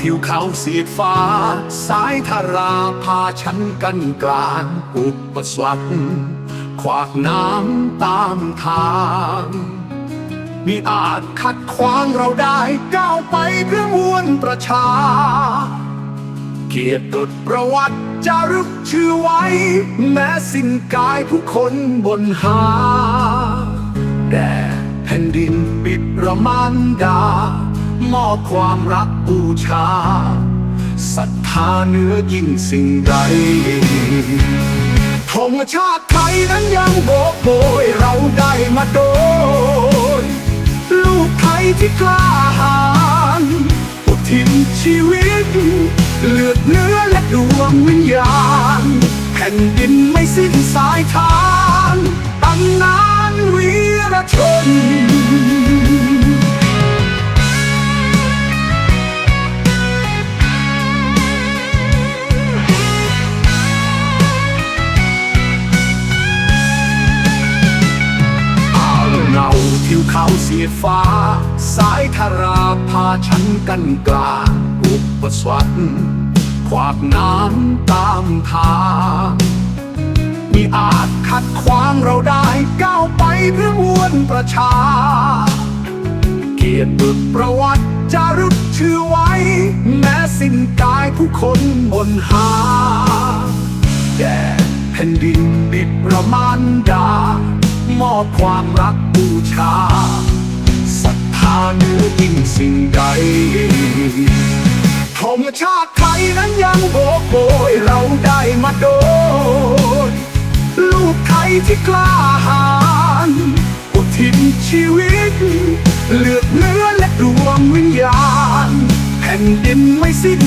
ทิวเขาเสียดฟ้า สายธาราพาฉันกันกลางอุปสรรคขวากน้ำตามทางมีอาจขัดขวางเราได้ก้าวไปเพื่อมวลประชา เกียรติดประวัติจารึกชื่อไว้ แม้สิ้นกายผู้คนบนหา แด่แผ่นดินปิดระมานดา มอบความรักบูชาศรัทธาเหนือยิ่งสิ่งใดธงชาติไทยนั้นยังโบกโบยเราได้มาโดย ลูกไทยที่กล้าหาญอุทิศชีวิต เลือดเนื้อและดวงวิญญาณ แผ่นดินไม่สิ้นสายทานตำนานวีรชน เขาเสียฟ้า สายธาราพาฉันกันกลางอุปสรรคขวากน้ำตามทางมีอาจขัดขวางเราได้ก้าวไปเพื่อมวลประชา เกียรติบึกประวัติจารึกชื่อไว้ แม้สิ้นกายผู้คนบนหา อบความรักบูชาศรัทธาเหนือยิ่งสิ่งใดธงชาติไทยนั้นยังโบกโบยเราได้มาโดยลูกไทยที่กล้าหาญอุทิศชีวิต เลือดเนื้อและดวงวิญญาณ แผ่นดินไม่สิ้น